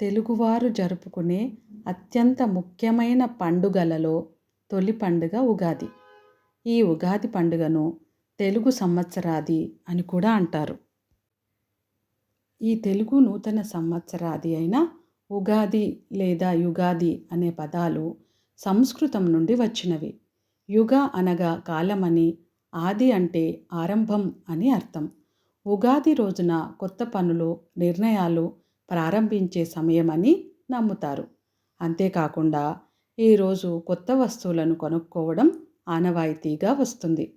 తెలుగువారు జరుపుకునే అత్యంత ముఖ్యమైన పండుగలలో తొలి పండుగ ఉగాది. ఈ ఉగాది పండుగను తెలుగు సంవత్సరాది అని కూడా అంటారు. ఈ తెలుగు నూతన సంవత్సరాది అయిన ఉగాది లేదా యుగాది అనే పదాలు సంస్కృతం నుండి వచ్చినవి. యుగ అనగా కాలమని ఆది అంటే ఆరంభం అని అర్థం. ఉగాది రోజున కొత్త పనులు నిర్ణయాలు ప్రారంభించే సమయమని నమ్ముతారు. అంతేకాకుండా ఈరోజు కొత్త వస్తువులను కొనుక్కోవడం ఆనవాయితీగా వస్తుంది.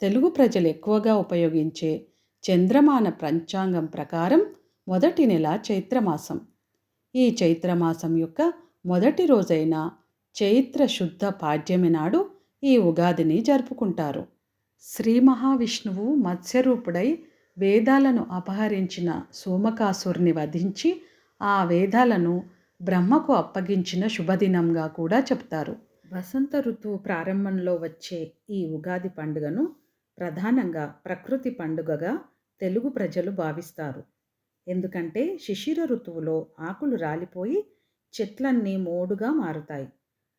తెలుగు ప్రజలు ఎక్కువగా ఉపయోగించే చంద్రమాన పంచాంగం ప్రకారం మొదటి నెల చైత్రమాసం. ఈ చైత్రమాసం యొక్క మొదటి రోజైన చైత్ర శుద్ధ పాడ్యమి నాడు ఈ ఉగాదిని జరుపుకుంటారు. శ్రీ మహావిష్ణువు మత్స్యరూపుడై వేదాలను అపహరించిన సోమకాసురుని వధించి ఆ వేదాలను బ్రహ్మకు అప్పగించిన శుభదినంగా కూడా చెప్తారు. వసంత ఋతువు ప్రారంభంలో వచ్చే ఈ ఉగాది పండుగను ప్రధానంగా ప్రకృతి పండుగగా తెలుగు ప్రజలు భావిస్తారు. ఎందుకంటే శిశిర ఋతువులో ఆకులు రాలిపోయి చెట్లన్నీ మోడుగా మారుతాయి.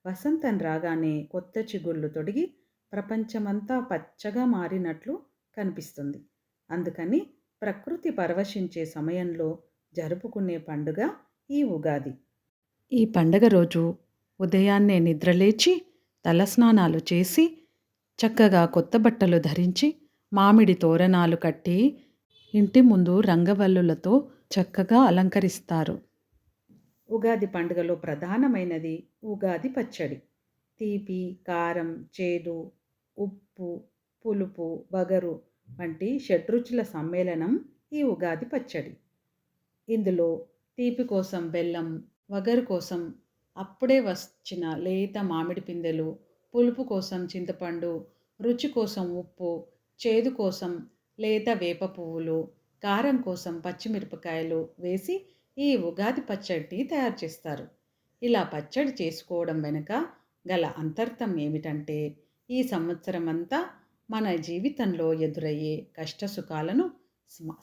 వసంతం రాగానే కొత్త చిగుళ్ళు తొడిగి ప్రపంచమంతా పచ్చగా మారినట్లు కనిపిస్తుంది. అందుకని ప్రకృతి పరవశించే సమయంలో జరుపుకునే పండుగ ఈ ఉగాది. ఈ పండగ రోజు ఉదయాన్నే నిద్రలేచి తలస్నానాలు చేసి చక్కగా కొత్త బట్టలు ధరించి మామిడి తోరణాలు కట్టి ఇంటి ముందు రంగవల్లులతో చక్కగా అలంకరిస్తారు. ఉగాది పండుగలో ప్రధానమైనది ఉగాది పచ్చడి. తీపి కారం చేదు ఉప్పు పులుపు వగరు వంటి షడ్రుచుల సమ్మేళనం ఈ ఉగాది పచ్చడి. ఇందులో తీపి కోసం బెల్లం వగరు కోసం అప్పుడే వచ్చిన లేత మామిడి పిందెలు పులుపు కోసం చింతపండు రుచి కోసం ఉప్పు చేదు కోసం లేత వేప పువ్వులు కారం కోసం పచ్చిమిరపకాయలు వేసి ఈ ఉగాది పచ్చడిని తయారు చేస్తారు. ఇలా పచ్చడి చేసుకోవడం వెనుక గల అంతర్థం ఏమిటంటే ఈ సంవత్సరం అంతా మన జీవితంలో ఎదురయ్యే కష్టసుఖాలను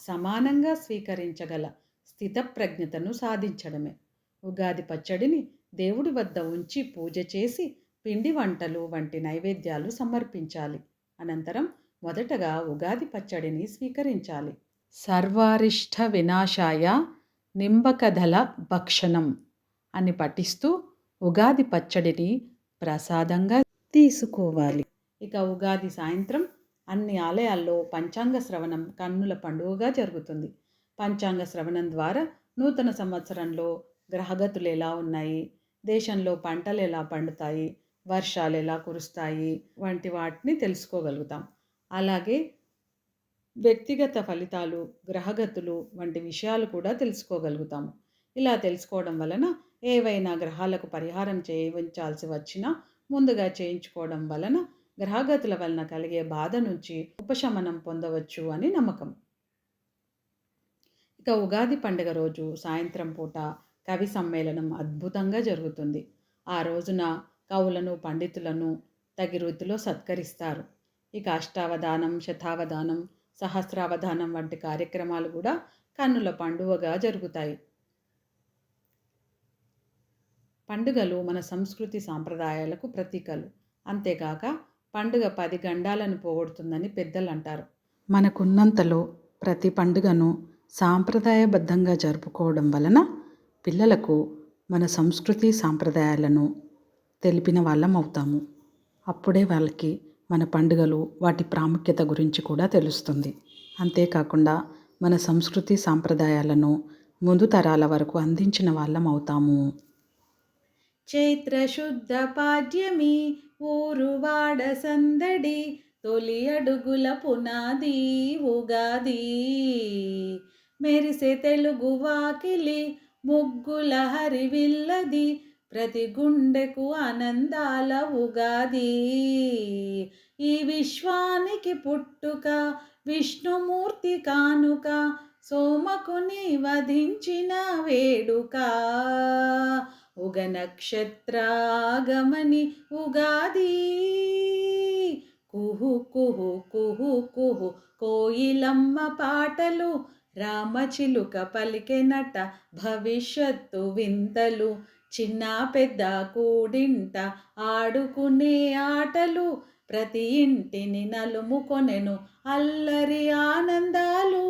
సమానంగా స్వీకరించగల స్థితప్రజ్ఞతను సాధించడమే. ఉగాది పచ్చడిని దేవుడి వద్ద ఉంచి పూజ చేసి పిండి వంటలు వంటి నైవేద్యాలు సమర్పించాలి. అనంతరం మొదటగా ఉగాది పచ్చడిని స్వీకరించాలి. సర్వారిష్ట వినాశాయ నింబకధల భక్షణం అని పఠిస్తూ ఉగాది పచ్చడిని ప్రసాదంగా తీసుకోవాలి. ఇక ఉగాది సాయంత్రం అన్ని ఆలయాల్లో పంచాంగ శ్రవణం కన్నుల పండుగగా జరుగుతుంది. పంచాంగ శ్రవణం ద్వారా నూతన సంవత్సరంలో గ్రహగతులు ఎలా ఉన్నాయి? దేశంలో పంటలు ఎలా పండుతాయి? వర్షాలు ఎలా కురుస్తాయి? వంటి వాటిని తెలుసుకోగలుగుతాం. అలాగే వ్యక్తిగత ఫలితాలు గ్రహగతులు వంటి విషయాలు కూడా తెలుసుకోగలుగుతాము ఇలా తెలుసుకోవడం వలన ఏవైనా గ్రహాలకు పరిహారం చేయించాల్సి వచ్చినా ముందుగా చేయించుకోవడం వలన గ్రహగతుల వలన కలిగే బాధ నుంచి ఉపశమనం పొందవచ్చు అని నమ్మకం. ఇక ఉగాది పండుగ రోజు సాయంత్రం పూట కవి సమ్మేళనం అద్భుతంగా జరుగుతుంది. ఆ రోజున కవులను పండితులను తగి రీతిలో సత్కరిస్తారు. ఇక అష్టావధానం శతావధానం సహస్రావధానం వంటి కార్యక్రమాలు కూడా కన్నుల పండుగగా జరుగుతాయి. పండుగలు మన సంస్కృతి సాంప్రదాయాలకు ప్రతీకలు. అంతేకాక పండుగ పది గండాలను పోగొడుతుందని పెద్దలు అంటారు మనకున్నంతలో ప్రతి పండుగను సాంప్రదాయబద్ధంగా జరుపుకోవడం వలన పిల్లలకు మన సంస్కృతి సాంప్రదాయాలను తెలిపిన వాళ్ళం అవుతాము. అప్పుడే వాళ్ళకి మన పండుగలు వాటి ప్రాముఖ్యత గురించి కూడా తెలుస్తుంది. అంతేకాకుండా మన సంస్కృతి సాంప్రదాయాలను ముందు తరాల వరకు అందించిన వాళ్ళం అవుతాము. చైత్రశుద్ధ పాడ్యమి ఊరువాడ సందడి తొలి అడుగుల పునాది ఉగాది. మెరిసే తెలుగు వాకిలి ముగ్గుల హరివిల్లది ప్రతి గుండెకు ఆనందాల ఉగాది. ఈ విశ్వానికి పుట్టుక విష్ణుమూర్తి కానుక సోమకుని వధించిన వేడుక. ఉగ నక్షత్రాగమని ఉగాది కుహు కుహు కుహు కుహు కోయిలమ్మ పాటలు రామచిలుక పలికెనట భవిష్యత్తు వింతలు చిన్న పెద్ద కూడింట ఆడుకునే ఆటలు ప్రతి ఇంటిని నలుముకొనెను అల్లరి ఆనందాలు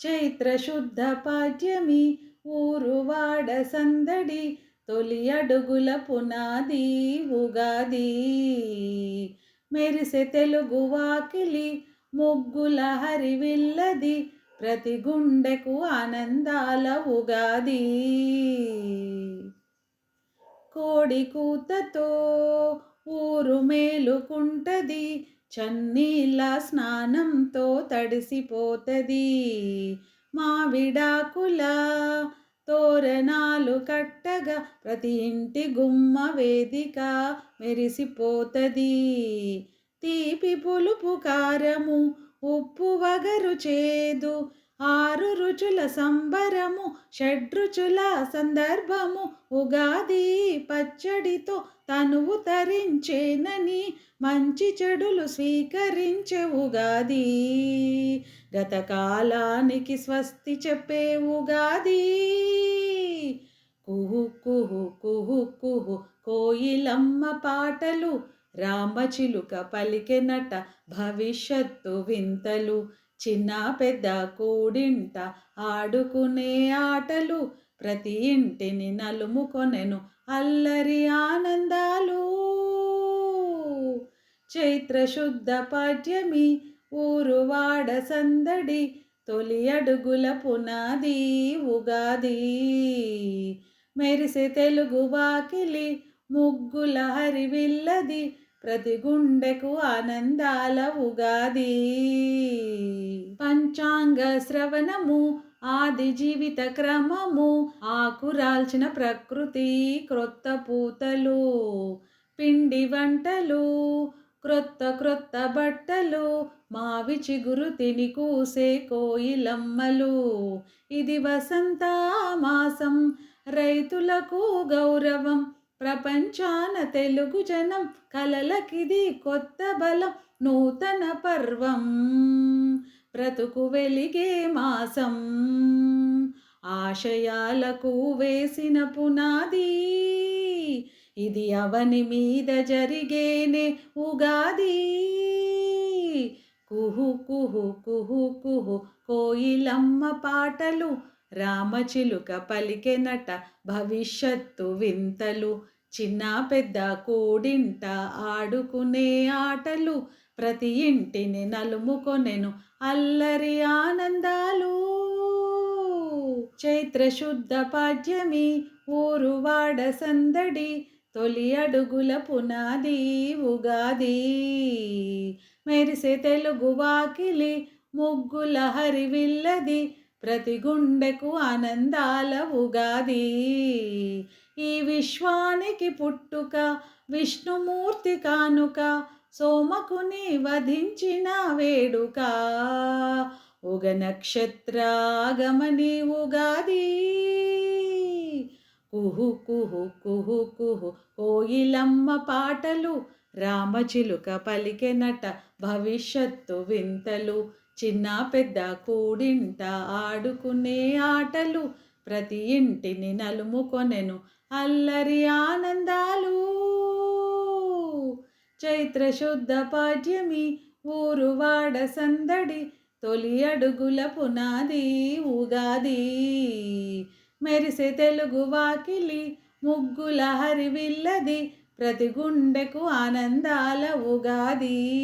చైత్ర శుద్ధ పాడ్యమి ఊరువాడ సందడి తొలి అడుగుల పునాది ఉగాది. మెరిసె తెలుగు వాకిలి ముగ్గుల హరివిల్లది ప్రతి గుండెకు ఆనందాల ఉగాది. కోడి కూతతో ఊరు మేలుకుంటది చన్నీళ్ళ స్నానంతో తడిసిపోతది. మావిడాకుల తోరణాలు కట్టగా ప్రతి ఇంటి గుమ్మ వేదిక మెరిసిపోతది. తీపి పులుపు కారము ఉప్పు వగరు చేదు ఆరు రుచుల సంబరము షడ్రుచుల సందర్భము ఉగాది పచ్చడితో తనువు తరించేనని మంచి చెడులు స్వీకరించే ఉగాది. గతకాలానికి స్వస్తి చెప్పే ఉగాది. కుహు కుహు కుహు కుహు కోయిలమ్మ పాటలు రామచిలుక పలికెనట భవిష్యత్తు వింతలు. చిన్న పెద్ద కూడింట ఆడుకునే ఆటలు ప్రతి ఇంటిని నలుముకొనెను అల్లరి ఆనందాలు. చైత్ర శుద్ధ పాఠ్యమి ఊరువాడ సందడి తొలి అడుగుల పునాది ఉగాది. మెరిసే తెలుగు వాకిలి ముగ్గుల హరివిల్లది ప్రతి గుండెకు ఆనందాల ఉగాది పంచాంగ శ్రవణము ఆది జీవిత క్రమము ఆకురాల్చిన ప్రకృతి క్రొత్త పూతలు పిండి వంటలు క్రొత్త క్రొత్త బట్టలు మావి చిగురు తిని కూసే కోయిలమ్మలు. ఇది వసంత మాసం రైతులకు గౌరవం ప్రపంచాన తెలుగు జనం కలలకిది కొత్త బలం నూతన పర్వం. బ్రతుకు వెలిగే మాసం ఆశయాలకు వేసిన పునాది. ఇది అవని మీద జరిగేనే ఉగాది. కుహు కుహు కుహు కుహు కోయిలమ్మ పాటలు రామచిలుక పలికెనట భవిష్యత్తు వింతలు. చిన్న పెద్ద కూడింట ఆడుకునే ఆటలు. ప్రతి ఇంటిని నలుముకొనెను అల్లరి ఆనందాలు. చైత్ర శుద్ధ పాడ్యమి ఊరువాడ సందడి తొలి అడుగుల పునాది ఉగాది. మెరిసే తెలుగు వాకిలి ముగ్గుల హరివిల్లది. ప్రతి గుండెకు ఆనందాల ఉగాది. ఈ విశ్వానికి పుట్టుక విష్ణుమూర్తి కానుక సోమకుని వధించిన వేడుక. ఉగ నక్షత్రాగమని ఉగాది. కుహు కుహు కుహు కుహు కోయిలమ్మ పాటలు రామచిలుక పలికెనట భవిష్యత్తు వింతలు. చిన్న పెద్ద కూడింట ఆడుకునే ఆటలు. ప్రతి ఇంటిని నలుముకొనెను అల్లరి ఆనందాలు. చైత్ర శుద్ధ పాడ్యమి ఊరువాడ సందడి తొలి అడుగుల పునాది ఉగాది. మెరిసే తెలుగు వాకిలి ముగ్గుల హరివిల్లది ప్రతి గుండెకు ఆనందాల ఉగాది.